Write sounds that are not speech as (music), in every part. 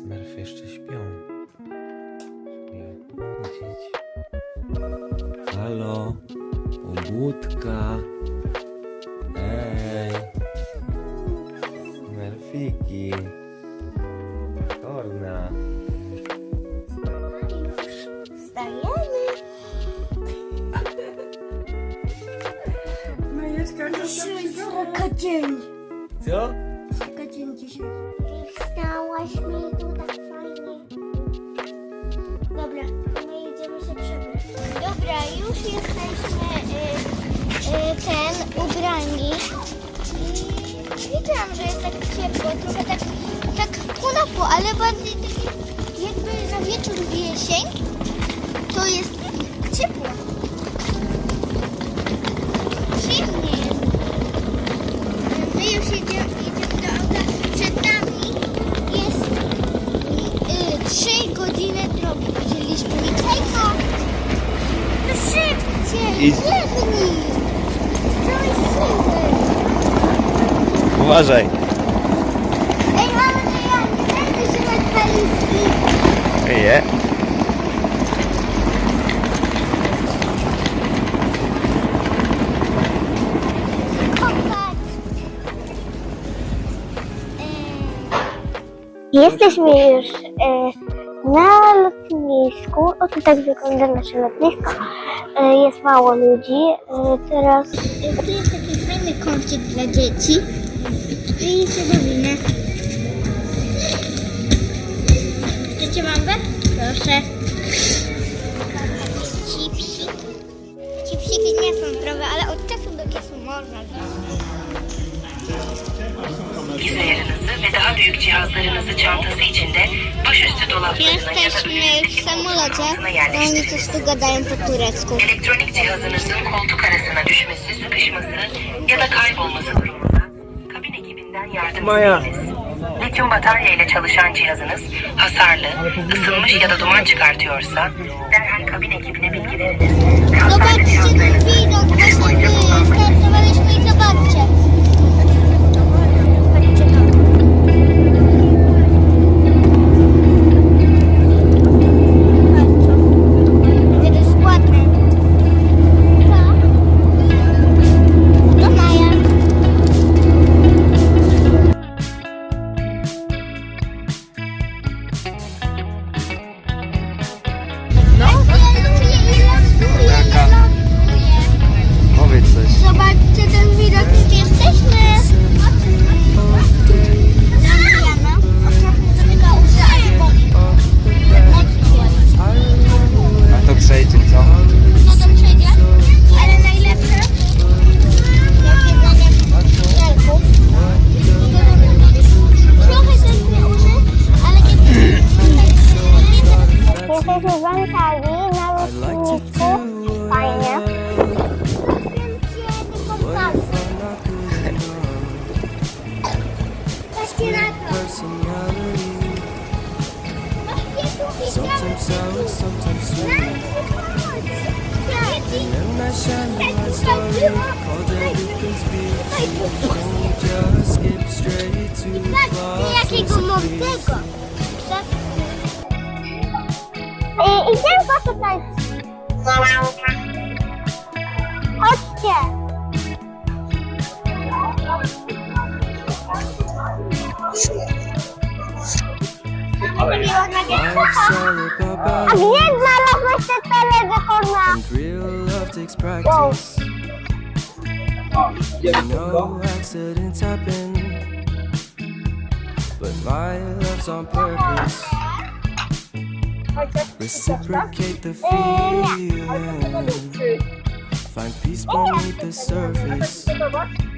Smurfy jeszcze śpią. Nie, budzić. Halo? Pobudka. Ej. Smurfiki. Korna. Wstajemy. Majeczka, to Dzisiaj się sroka dzień. Co? Jest tak ciepło, trochę tak, tak kunapło, ale bardziej taki jakby na wieczór w jesień to jest ciepło. Przyjemnie jest. My już jedziemy, jedziemy do auta. Przed nami jest y, 3 godziny drogi. Wzięliśmy Mikołajka. No szybciej, biegnij. Uważaj. Jesteśmy już e, na lotnisku. O, tak wygląda nasze lotnisko. E, jest mało ludzi. E, teraz... Tu jest taki fajny kącik dla dzieci. I się bawimy. Chcecie mambę? Proszę. Chipsy. Chipsiki nie są zdrowe, ale od czasu do czasu można. Bilgisayarınızı ve daha büyük cihazlarınızı çantası içinde başüstü dolaplarına ya da Jesteśmy w samolocie. altına Oni yerleştirin. coś tu gadają po turecku. Elektronik cihazınızın koltuk arasına düşmesi, sıkışması ya da kaybolması durumunda kabin ekibinden yardım Maya. isteyiniz. Lityum batarya ile çalışan cihazınız hasarlı, ısınmış ya da duman çıkartıyorsa derhal kabin ekibine bilgi veriniz. Zobaczcie ten cihazlarınızı widok, właśnie wystartowaliśmy i zobaczcie. A gdzie znalazłeś te teledyforma? and real love takes practice. You know accidents happen, but my love's on purpose. Reciprocate the feeling. Find peace beneath the surface.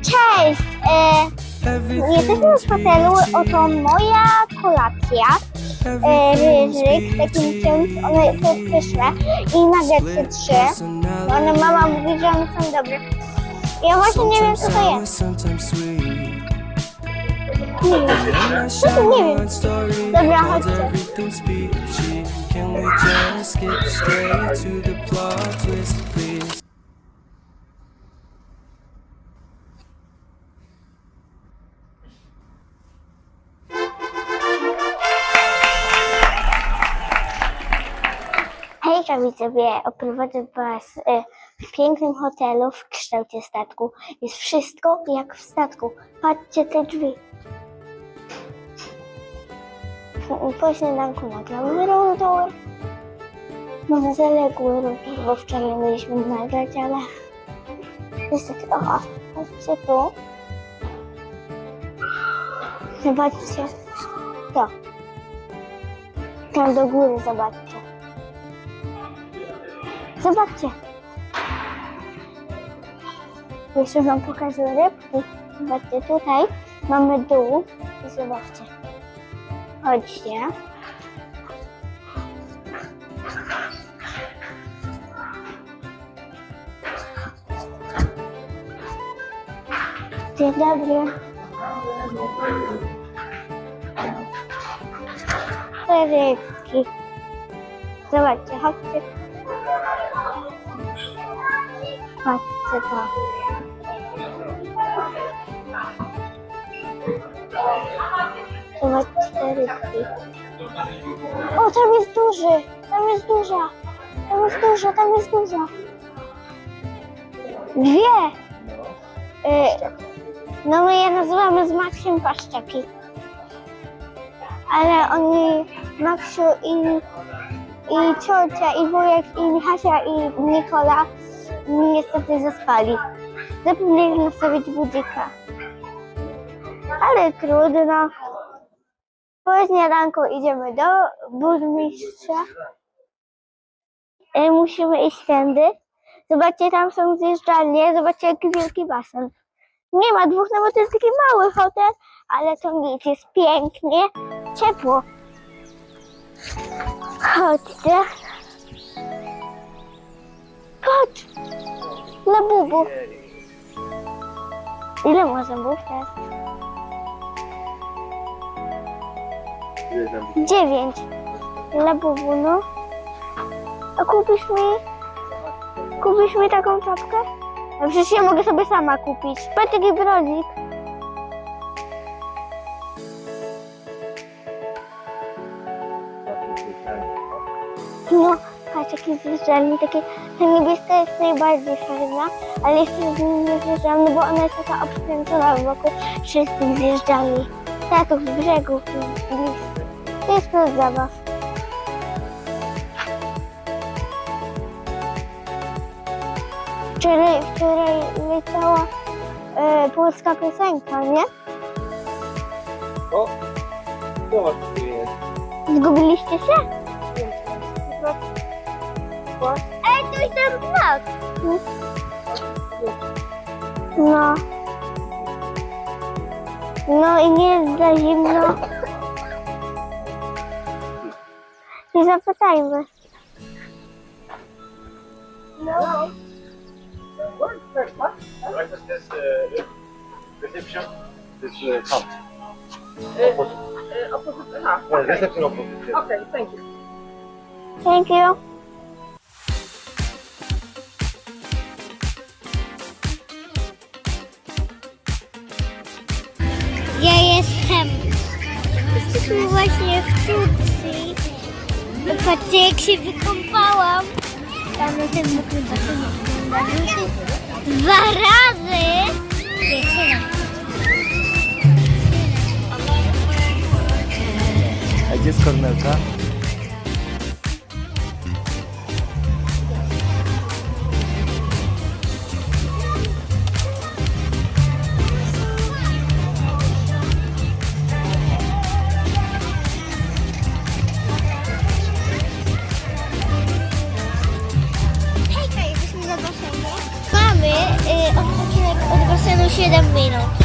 Cześć. E, jesteśmy w Everything's hotelu. Oto moja kolacja. E, ryżyk, takim czymś. One są pyszne. I nuggetsy trzy. One mama mówi, że one są dobre. Ja właśnie nie wiem co to jest. Nie wiem. And I Nie shine wiem. Dobra, chodźcie. Can we just skip straight to the plot twist, please? Widzowie, oprowadzę Was e, w pięknym hotelu w kształcie statku. Jest wszystko jak w statku. Patrzcie te drzwi. Po- śniadanku nagramy roll tour. Mamy zaległy roll tour, bo wczoraj mieliśmy nagrać, ale niestety, oho, patrzcie tu. Zobaczcie to. Tam do góry zobaczcie. Zobaczcie. Jeszcze wam pokażę rybki. Zobaczcie, tutaj mamy dół. Zobaczcie. Chodźcie. Dzień dobry. Rybki. Zobaczcie, chodźcie. Patrzcie to. Zobaczcie te rybki. O, tam jest duży. Tam jest duża. Tam jest duża, tam jest duża. Dwie. Y, no my je nazywamy z Maksiem paszczaki. Ale oni, Maksiu i, i ciocia, i wujek, i Michasia, i Nikola niestety zaspali. Zapomnieli nastawić budzika. Ale trudno. Po śniadanku idziemy do burmistrza. E, Musimy iść tędy. Zobaczcie, tam są zjeżdżalnie. Zobaczcie, jaki wielki basen. Nie ma dwóch, no bo to jest taki mały hotel, ale to nic, jest pięknie, ciepło. Chodźcie. Patrz, na bubu. Ile ma zębów teraz? Dziewięć. Dla bubu, no. A kupisz mi... Kupisz mi taką czapkę? No przecież ja mogę sobie sama kupić. Patrz taki brodzik. No, jaki zjeżdżalni, takie, ta niebieska jest najbardziej fajna, ale jeszcze z nim nie zjeżdżam, no bo ona jest taka obkręcona wokół wszystkich zjeżdżalni. Tak, z brzegu, blisko. To jest plus zabaw. Wczoraj, wczoraj leciała e, polska piosenka, nie? O, zobacz, tu jest. Zgubiliście się? Ej, to jest ten blok. No. No i nie jest za zimno. I zapytajmy. Breakfast is uh, reception. This uh. Uh, opposite, Yeah, reception opposite. yes. Okay, thank you. Thank you. Turcji. Patrzcie jak się wykąpałam. Dwa razy. A gdzie jest Kornelka? Brescia da meno.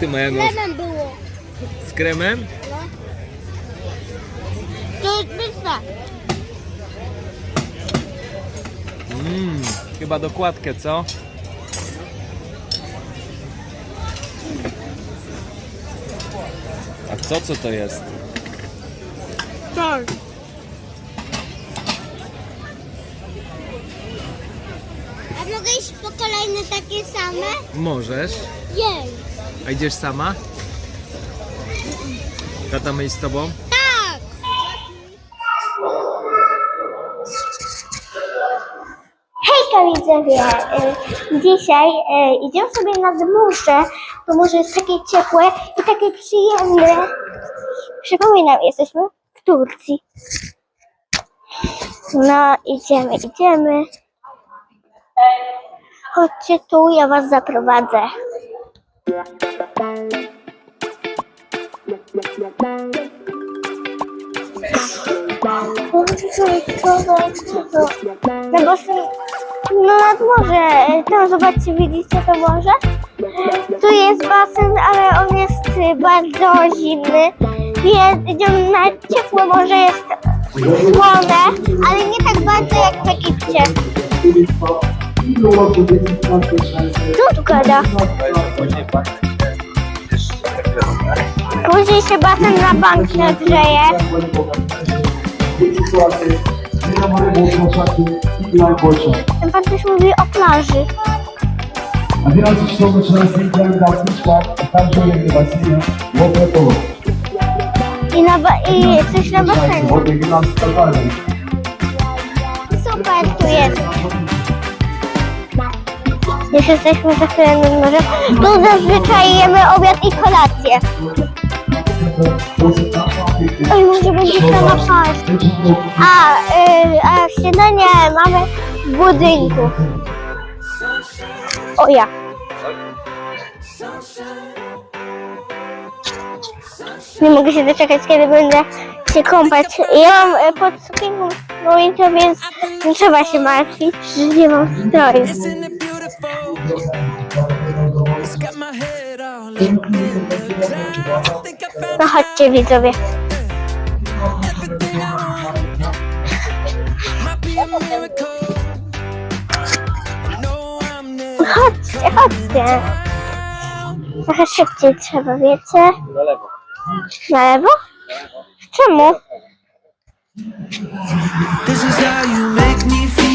Ty moja nóż. Lemem było. Z kremem? To jest pyszne. Mmm, chyba dokładkę, co? A co, co to jest? Tak. A mogę iść po kolejne takie same? Możesz. Jej. A idziesz sama? Tata my z tobą? Tak. Hejka widzowie, dzisiaj y, idziemy sobie nad morze, bo morze jest takie ciepłe i takie przyjemne. Przypominam, jesteśmy w Turcji. No, idziemy, idziemy. Chodźcie tu, ja was zaprowadzę. No bo no nad morze, tam zobaczcie, widzicie to morze? Tu jest basen, ale on jest bardzo zimny, więc na ciepłe morze, jest słone, ale nie tak bardzo jak w Egipcie. Co tu gada? Później się basen na bank nagrzeje. Ten pan też mówi o plaży. A teraz już są często implementacja, a także regulacyjne wodopowodu. I, na i coś na basenie. Super tu jest. Już jesteśmy za chwilę nad morzem. Tu zazwyczaj jemy obiad i kolację. Oj, może będzie sama paść. A, y, a śniadanie mamy w budynku. O ja. Nie mogę się doczekać, kiedy będę się kąpać. Ja mam e, pod sukienką słońce, więc nie trzeba się martwić, że nie mam stroju. No chodźcie widzowie. Chodźcie, chodźcie. Trochę szybciej trzeba, wiecie? Na lewo. Na lewo? Czemu? This is how you make me feel.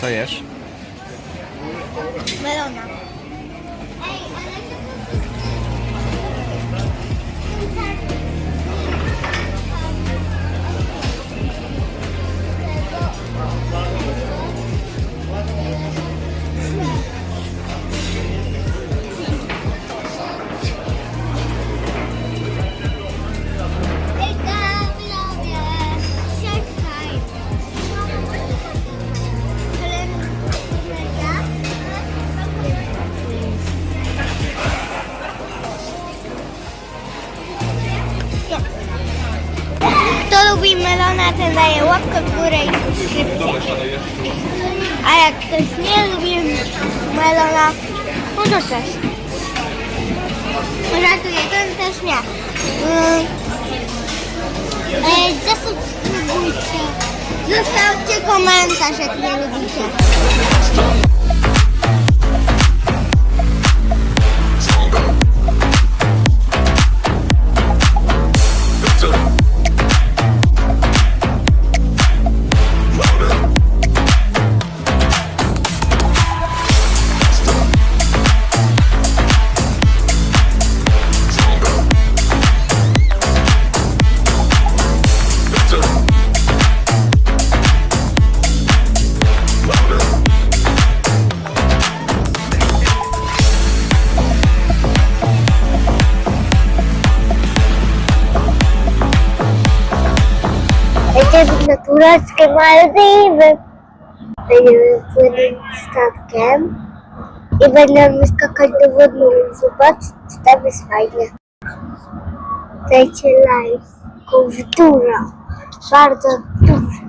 Co jesz? Melona. Lubi melona, ten daje łapkę w górę i subskrypcję. A jak ktoś nie lubi melona, no to też. Ratuję, ten też nie. Mm. E, zasubskrybujcie. Zostawcie komentarz, jak nie lubicie. Tureckie Maldiwy. Będziemy płynąć statkiem i będziemy skakać do wodnego. Zobaczcie, tam jest fajnie. Dajcie like. Duża. Bardzo duża.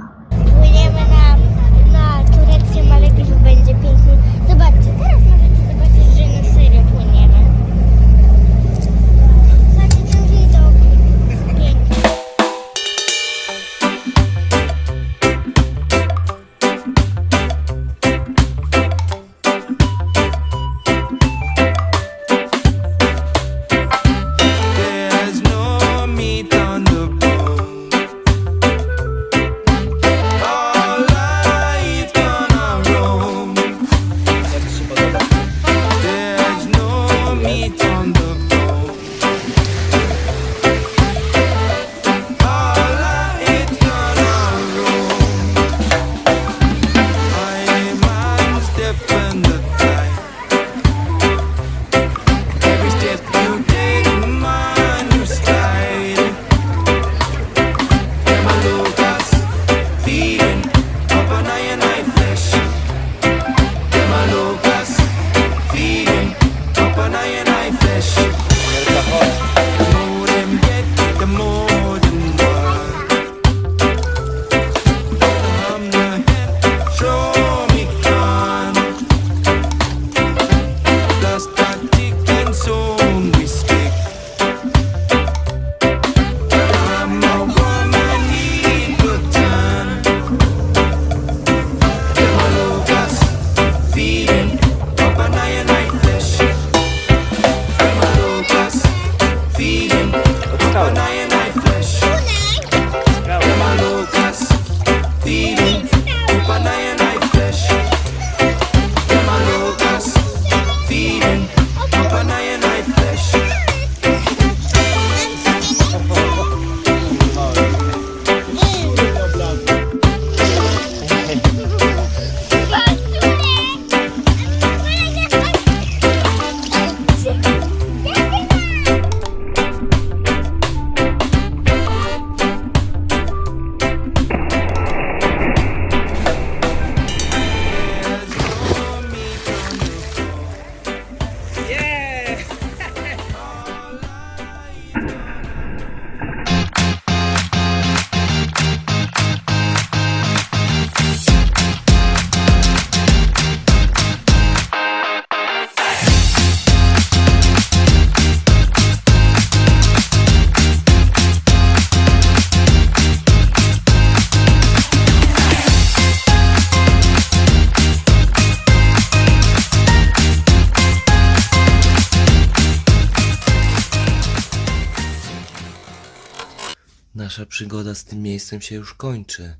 Nasza przygoda z tym miejscem się już kończy.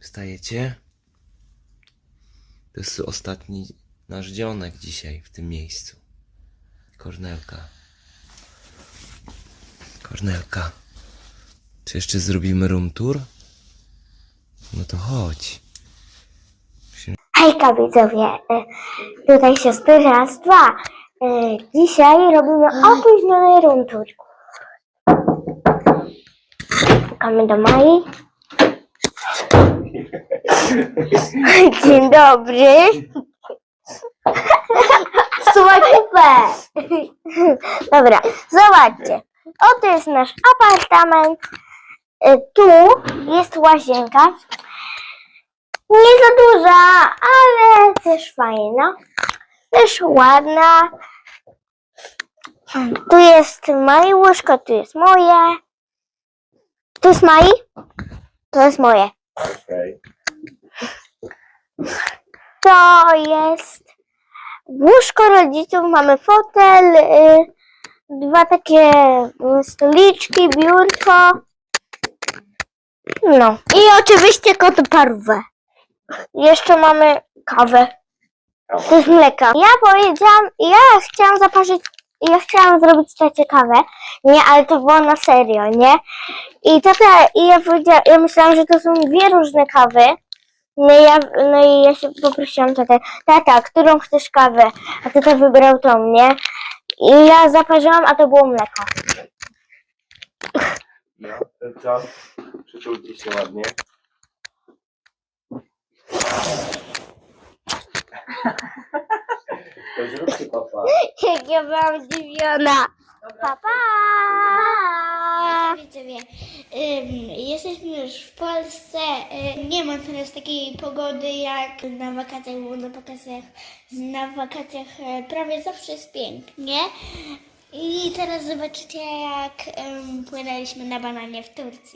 Wstajecie? To jest ostatni nasz dzionek dzisiaj w tym miejscu. Kornelka. Kornelka. Czy jeszcze zrobimy room tour? No to chodź. Hejka widzowie, E, tutaj siostry raz, dwa. E, Dzisiaj robimy opóźniony room tour. Pukamy do Mai. (laughs) Dzień dobry. Słuchaj kupę. Dobra, zobaczcie. Oto jest nasz apartament. Y, Tu jest łazienka. Nie za duża, ale też fajna. Też ładna. Tu jest moje łóżko, tu jest moje. Tu jest Mai? To jest moje. Okej. To jest łóżko rodziców, mamy fotel, y, dwa takie y, stoliczki, biurko. No i oczywiście kot parwę. Jeszcze mamy kawę. To jest mleka. Ja powiedziałam, ja chciałam zaparzyć, ja chciałam zrobić tacie kawę, nie, ale to było na serio, nie? I tata, i ja powiedziałam, ja myślałam, że to są dwie różne kawy. No i ja, no i ja się poprosiłam tatę, tata, którą chcesz kawę? A tata wybrał tą, nie? I ja zaparzyłam, a to było mleko. No, ten czas. Przyczulcie się ładnie. (laughs) To zróbcie papa. Jak (laughs) ja byłam zdziwiona. Pa, pa. Widzowie, ym, jesteśmy już w Polsce. Ym, nie ma teraz takiej pogody jak na wakacjach, bo na wakacjach, na wakacjach e, prawie zawsze jest pięknie. I teraz zobaczycie, jak ym, płynęliśmy na bananie w Turcji.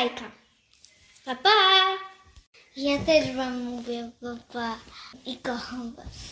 Lajka. Pa, pa! Ja też Wam mówię pa, pa i kocham Was.